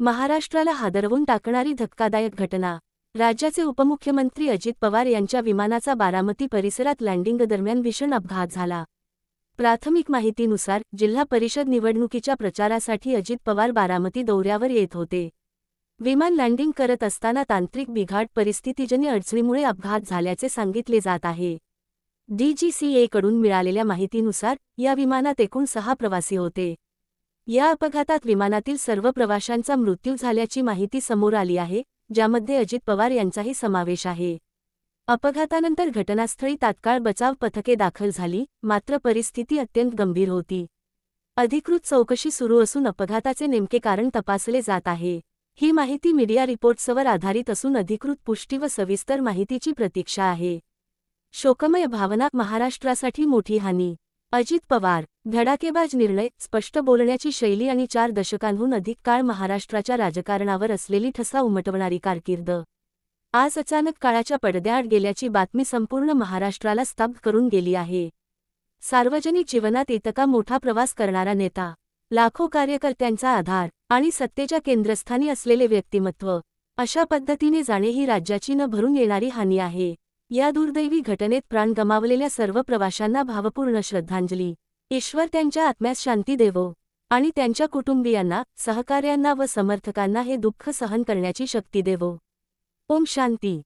महाराष्ट्राला हादरवून टाकणारी धक्कादायक घटना. राज्याचे उपमुख्यमंत्री अजित पवार यांच्या विमानाचा बारामती परिसरात लँडिंग दरम्यान भीषण अपघात झाला. प्राथमिक माहितीनुसार जिल्हा परिषद निवडणुकीच्या प्रचारासाठी अजित पवार बारामती दौऱ्यावर येत होते. विमान लँडिंग करत असताना तांत्रिक बिघाड परिस्थितीजन्य अडचणीमुळे अपघात झाल्याचे सांगितले जात आहे. डीजीसीएकडून मिळालेल्या माहितीनुसार या विमानात एकूण सहा प्रवासी होते. या अपघातात विमानातील सर्व प्रवाशांचा मृत्यू झाल्याची माहिती समोर आली आहे ज्यामध्ये अजित पवार यांचाही समावेश आहे. अपघातानंतर घटनास्थळी तात्काळ बचाव पथके दाखल झाली मात्र परिस्थिती अत्यंत गंभीर होती. अधिकृत चौकशी सुरू असून अपघाताचे नेमके कारण तपासले जात आहे. ही माहिती मीडिया रिपोर्ट्सवर आधारित असून अधिकृत पुष्टी व सविस्तर माहितीची प्रतीक्षा आहे. शोकमय भावना महाराष्ट्रासाठी मोठी हानी. अजित पवार धडाकेबाज निर्णय स्पष्ट बोलण्याची शैली आणि चार दशकांहून अधिक काळ महाराष्ट्राच्या राजकारणावर असलेली ठसा उमटवणारी कारकीर्द. आज अचानक काळाच्या पडद्याआड गेल्याची बातमी संपूर्ण महाराष्ट्राला स्तब्ध करून गेली आहे. सार्वजनिक जीवनात इतका मोठा प्रवास करणारा नेता लाखो कार्यकर्त्यांचा आधार आणि सत्तेच्या केंद्रस्थानी असलेले व्यक्तिमत्व अशा पद्धतीने जाणे ही राज्याची न भरून येणारी हानी आहे. या दुर्दैवी घटनेत प्राण गमावलेल्या सर्व प्रवाशांना भावपूर्ण श्रद्धांजली. ईश्वर त्यांच्या आत्म्यास शांती देवो आणि त्यांच्या कुटुंबियांना सहकार्यांना व समर्थकांना हे दुःख सहन करण्याची शक्ती देवो. ओम शांती.